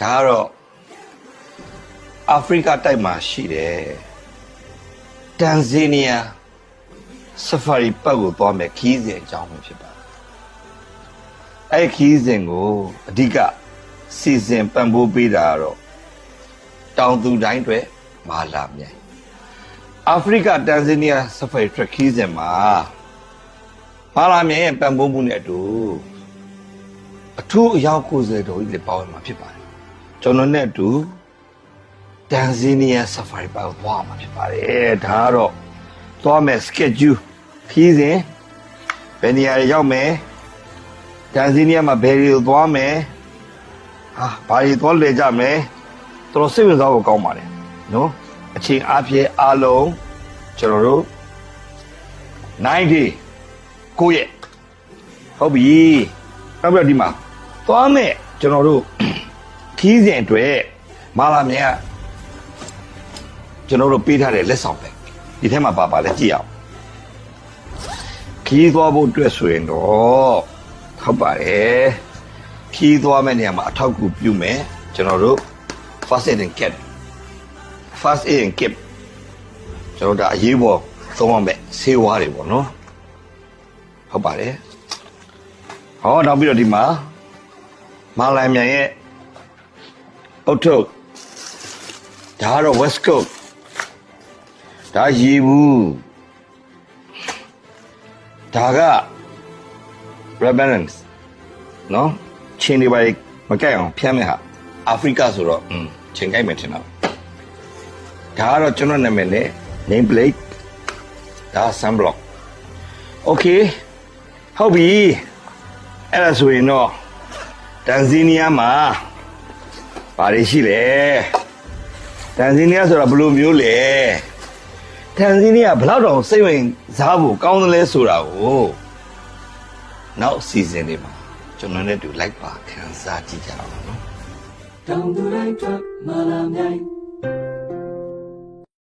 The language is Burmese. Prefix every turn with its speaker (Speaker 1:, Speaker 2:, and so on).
Speaker 1: ဒါကတော့အာဖရိကတိုက်မှာရှိတယ်တန်ဇီးနီးယားဆာဖာရီပတ်ကိုသွားမယ်ခီးစဉ်အကြောင်းပဲဖြစ်ပါတယ်အဲ့ခီးစဉ်ကိုအဓိကစီစဉ်ပံ့ပိုးပေးတာကတော့တောင်သူတိုင်းတွေမာလာမြိုင်အာဖရိကတန်ဇီးနီးယားဆာဖာရီထရက်ခီးစဉ်မှာမာလာမြိုင်ရဲ့ပံ့ပိုးမှုနဲ့အတူအထူးအယောက်90တော်ကြီးလည်းပါဝင်မှာဖြစ်ပါတယ် ကျွန်တော်နဲ့အတူတန်ဇီးနီးယားဆာဖာရီပတ်ကိုသွားမှာဖြစ်ပါတယ်ဒါကတော့သွားမယ် schedule ခီးစဉ်ဘယ်နေရာတွေရောက်မယ်တန်ဇီးနီးယားမှာဘယ်တွေကိုသွားမယ်ဟာဘာတွေသွားလဲကြမယ်တော်တော်စိတ်ဝင်စားဖို့ကောင်းပါတယ်နော်အချိန်အားဖြင့်အားလုံးကျွန်တော်တို့90 9ရက်ဟုတ်ပြီနောက်ပြီးတော့ဒီမှာသွားမယ်ကျွန်တော်တို့ ခီးစဉ်အတွက်မာလာမြတ်ကျွန်တော်တို့ပေးထားတဲ့လက်ဆောင်ပဲဒီထဲမှာပါပါလဲကြည့်အောင်ခီးသွားဖို့အတွက်ဆိုရင်တော့ဟုတ်ပါတယ်ခီးသွားမယ့်နေရာမှာအထောက်အကူပြုမယ်ကျွန်တော်တို့ first aid and kit first aid and kit ကျွန်တော်တို့ဒါအရေးပေါ်သုံးရမယ်ဆေးဝါးတွေပေါ့နော်ဟုတ်ပါတယ်ဟောနောက်ပြီးတော့ဒီမှာမာလမြိုင်ရဲ့ အုတ်ထုတ်ဒါကတော့ west coast ဒါရေဘူးဒါက rebalance နော်ချင်းတွေပါမကြိုက်အောင်ဖျမ်းမဲ့ဟာအာဖရိကဆိုတော့อืมချင်းကြိုက်မယ်ထင်တော့ဒါကတော့ကျွန်တော်နာမည်နဲ့ name plate ဒါ sunblock okay ဟုတ်ပြီအဲ့ဒါဆိုရင်တော့တန်ဇီးနီးယားမှာ ဘာတွေရှိလဲတန်ဇီးနီးယားဆိုတာဘယ်လိုမျိုးလဲတန်ဇီးနီးယားဘယ်တော့တောင်စိတ်ဝင်စားဖို့ကောင်းတယ်လဲဆိုတာကိုနောက်အစီအစဉ်တွေမှာကျွန်တော်နဲ့တူလိုက်ပါခန်းစားကြည့်ကြအောင်နော်
Speaker 2: တောင်သူတိုင်းထွက်မာလာမြိုင်